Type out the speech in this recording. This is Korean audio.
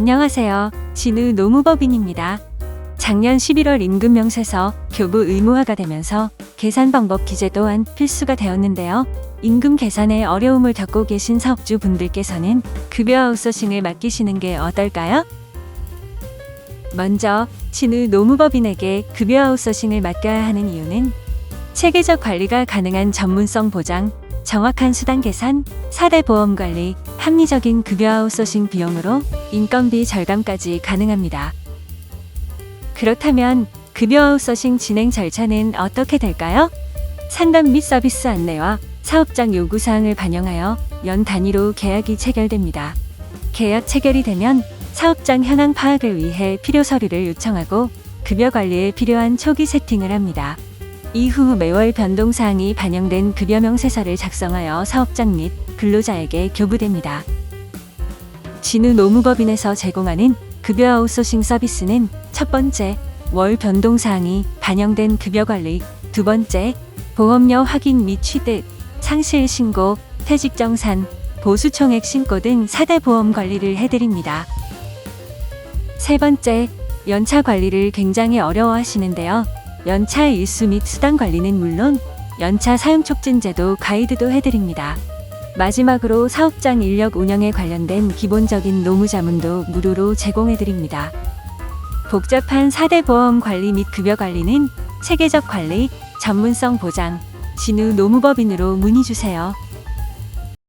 안녕하세요. 진우 노무법인입니다. 작년 11월 임금 명세서 교부 의무화가 되면서 계산 방법 기재 또한 필수가 되었는데요. 임금 계산에 어려움을 겪고 계신 사업주 분들께서는 급여 아웃소싱을 맡기시는 게 어떨까요? 먼저 진우 노무법인에게 급여 아웃소싱을 맡겨야 하는 이유는 체계적 관리가 가능한 전문성 보장, 정확한 수당 계산, 4대 보험 관리, 합리적인 급여 아웃소싱 비용으로 인건비 절감까지 가능합니다. 그렇다면 급여 아웃소싱 진행 절차는 어떻게 될까요? 상담 및 서비스 안내와 사업장 요구 사항을 반영하여 연 단위로 계약이 체결됩니다. 계약 체결이 되면 사업장 현황 파악을 위해 필요 서류를 요청하고 급여 관리에 필요한 초기 세팅을 합니다. 이후 매월 변동사항이 반영된 급여 명 세서를 작성하여 사업장 및 근로자에게 교부됩니다. 진우 노무법인에서 제공하는 급여 아웃소싱 서비스는 첫 번째, 월 변동사항이 반영된 급여 관리, 두 번째, 보험료 확인 및 취득, 상실 신고, 퇴직 정산, 보수총액 신고 등 4대 보험 관리를 해드립니다. 세 번째, 연차 관리를 굉장히 어려워하시는데요. 연차 일수 및 수당 관리는 물론 연차 사용 촉진제도 가이드도 해드립니다. 마지막으로 사업장 인력 운영에 관련된 기본적인 노무 자문도 무료로 제공해드립니다. 복잡한 4대 보험 관리 및 급여 관리는 체계적 관리, 전문성 보장, 진우 노무법인으로 문의 주세요.